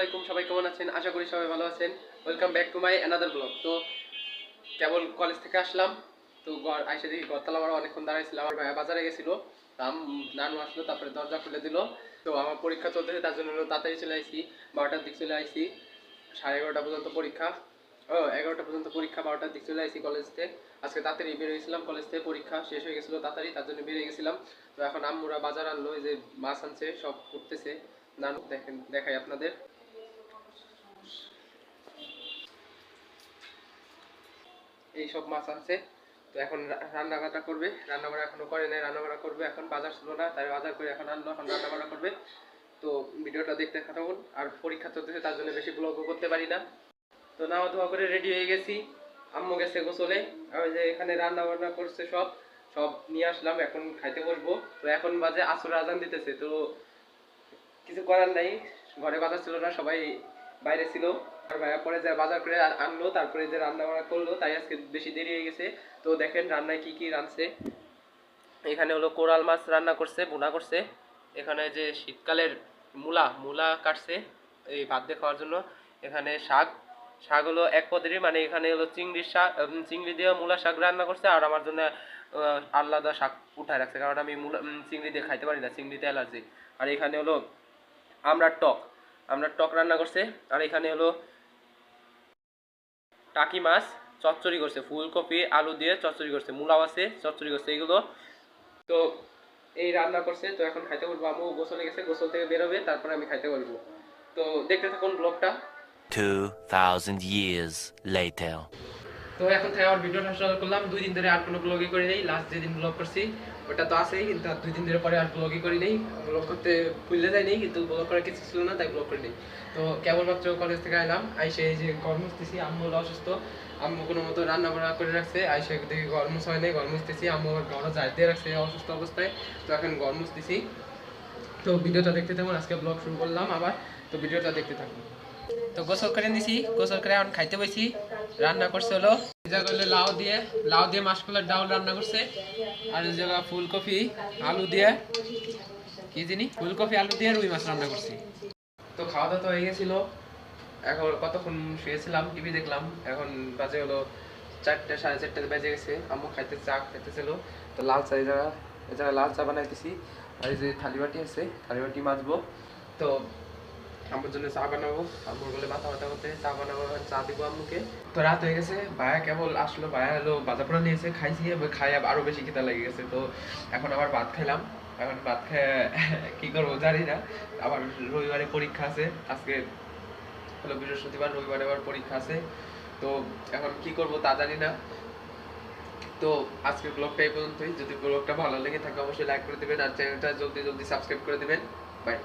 আলাইকুম, সবাই কেমন আছেন? আশা করি সবাই ভালো আছেন। Welcome back to my another blog তো কেবল কলেজ থেকে আসলাম। তো ঘর আইসে দেখি ঘরতলা আমার অনেকক্ষণ দাঁড়াইছিলাম। আমার ভাইয়া বাজারে গেছিল। রাম, নানু আসলো, তারপরে দরজা খুলে দিল। তো আমার পরীক্ষা চলতেছে, তার জন্য হলো তাড়াতাড়ি চলে আইসি বারোটার দিক চলে আইসি সাড়ে এগারোটা পর্যন্ত পরীক্ষা। ও, এগারোটা পর্যন্ত পরীক্ষা, বারোটার দিক চলে আইসি কলেজ থেকে আজকে তাড়াতাড়ি বের হয়েছিলাম কলেজ থেকে, পরীক্ষা শেষ হয়ে গেছিল তাড়াতাড়ি, তার জন্য বেরিয়ে গেছিলাম। তো এখন আম্মুরা বাজার আনলো, এই যে মাছ আনছে, সব করতেছে। নানু, দেখেন, দেখাই আপনাদের। এই সব মাছ আনছে। তো এখন রান্না বান্না করবে। রান্না বান্না এখনও করে নাই রান্না বান্না করবে। এখন বাজার ছিল না, তাই বাজার করে এখন আনলো, এখন রান্না বান্না করবে। তো ভিডিওটা দেখতে থাকুন। আর পরীক্ষা চলতেছে, তার জন্য বেশি ব্লগও করতে পারি না। তো নাওয়া ধোয়া করে রেডি হয়ে গেছি। আম্মু গেছে গোসলে। আমি যে এখানে রান্না বান্না করছে সব সব নিয়ে আসলাম, এখন খাইতে বসবো। তো এখন বাজে আসর আজান দিতেছে, তো কিছু করার নাই। ঘরে বাজার ছিল না, সবাই বাইরে ছিল। ভাইয়া পরে যা বাজার করে আনলো, তারপরে যে রান্না বান্না করল, তাই আজকে বেশি দেরি হয়ে গেছে। তো দেখেন রান্নায় কি কি রাঁধছে। এখানে হলো কোরাল মাছ রান্না করছে, ভুনা করছে। এখানে যে শীতকালের মূলা মূলা কাটছে এই ভাত দিয়ে খাওয়ার জন্য। এখানে শাক শাক হলো এক পদেরই মানে এখানে হলো চিংড়ির শাক চিংড়ি দিয়ে মূলা শাক রান্না করছে, আর আমার জন্য আলাদা শাক উঠায় রাখছে, কারণ আমি মূলা চিংড়ি দিয়ে খাইতে পারি না, চিংড়িতে অ্যালার্জি। আর এখানে হলো আমরা টক আমরা টক রান্না করছে। আর এখানে হলো টাকি মাছ চচ্চড়ি করছে ফুলকপি আলু দিয়ে চচ্চড়ি করছে মূলাও আছে চচ্চড়ি করছে এগুলো। তো এই রান্না করছে তো এখন খাইতে বলব আমু গোসলে গেছে গোসল থেকে বেরোবে তারপরে আমি খাইতে বলব। তো দেখতে থাকুন ব্লগটা। 2,000 years later. তো এখন থেকে আমার ভিডিওটা শুরু করলাম। দুই দিন ধরে আর কোনো ব্লগই করি নেই। লাস্ট যেদিন ব্লগ করছি, ওটা তো আছেই, কিন্তু দুই দিন ধরে পরে আর ব্লগই করি নেই। ব্লগ করতে ভুলে যায়নি কিন্তু ব্লগ করার কিছু ছিল না, তাই ব্লগ করি নেই। তো কেবলমাত্র কলেজ থেকে এলাম আইসে এই যে ঘর মুছতেছি, আম্মু হলো অসুস্থ। আম্মু কোনো মতো রান্না বান্না করে রাখছে। আইসে দেখি ঘর মুছ হয় নাই, ঘর মুছতেছি। আম্মু আবার ঘরে যাই দিয়ে রাখছে অসুস্থ অবস্থায়। তো এখন ঘর মুছতেছি। তো ভিডিওটা দেখতে থাকুন। আজকে ব্লগ শুরু করলাম আবার। তো ভিডিওটা দেখতে থাকুন। তো গোসল করে নিছি, গোসল করে এখন খাইতে বসি রান্না করছে হলো। জায়গা হলো লাউ দিয়ে লাউ দিয়ে মাসকলার ডাউল রান্না করছে। আর এই জায়গা ফুলকপি, আলু দিয়ে, কি জিনি, ফুলকপি, আলু দিয়ে রুই মাছ রান্না করছি। তো খাওয়া দাওয়া তো হয়ে গেছিল। এখন কতক্ষণ শুয়েছিলাম, টিভি দেখলাম। এখন বাজে হলো চারটে, সাড়ে চারটে বেজে গেছে। আম্মু খাইতে, চা খাইতেছিল। তো লাল চা, এই জায়গা এই লাল চা বানাইতেছি। আর এই যে থালি বাটি আছে, থালি বাটি মাজবো। তো জন্য চা বানাবো। আম্মুর বলে মাথা করতে, চা বানাবো, চা দিব আম্মুকে। তো রাত হয়ে গেছে কেবল আসলো নিয়েছে, খাইছি খাই আরও বেশি লেগে গেছে। তো এখন আবার ভাত এখন ভাত খেয়ে কি করব জানি না। আবার রবিবারে পরীক্ষা আছে, আজকে হলো বৃহস্পতিবার, রবিবারে আবার পরীক্ষা আছে। তো এখন কি করব তা জানি না। তো আজকের ব্লগটা এই পর্যন্তই। যদি ব্লগটা ভালো লেগে থাকে, অবশ্যই লাইক করে দিবেন, আর চ্যানেলটা জলদি জলদি সাবস্ক্রাইব করে দিবেন। বাই